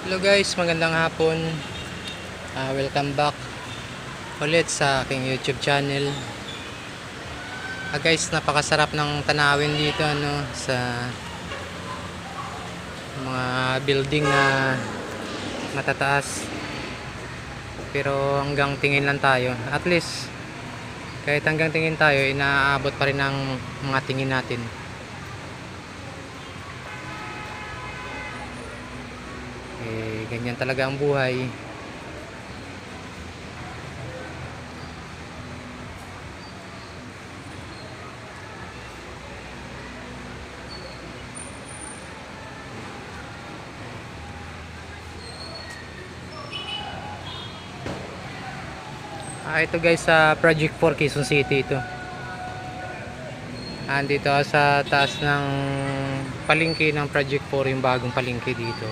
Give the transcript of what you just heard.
Hello guys, magandang hapon. Ah, welcome back ulit sa aking YouTube channel. Ah, guys, napakasarap ng tanawin dito ano sa mga building na matataas. Pero hanggang tingin lang tayo. At least kahit hanggang tingin tayo, inaabot pa rin ang mga tingin natin. Eh, ganyan talaga ang buhay. Ah, ito guys sa Project 4 Quezon City ito. Andito sa taas ng palengke ng Project 4 yung bagong palengke dito.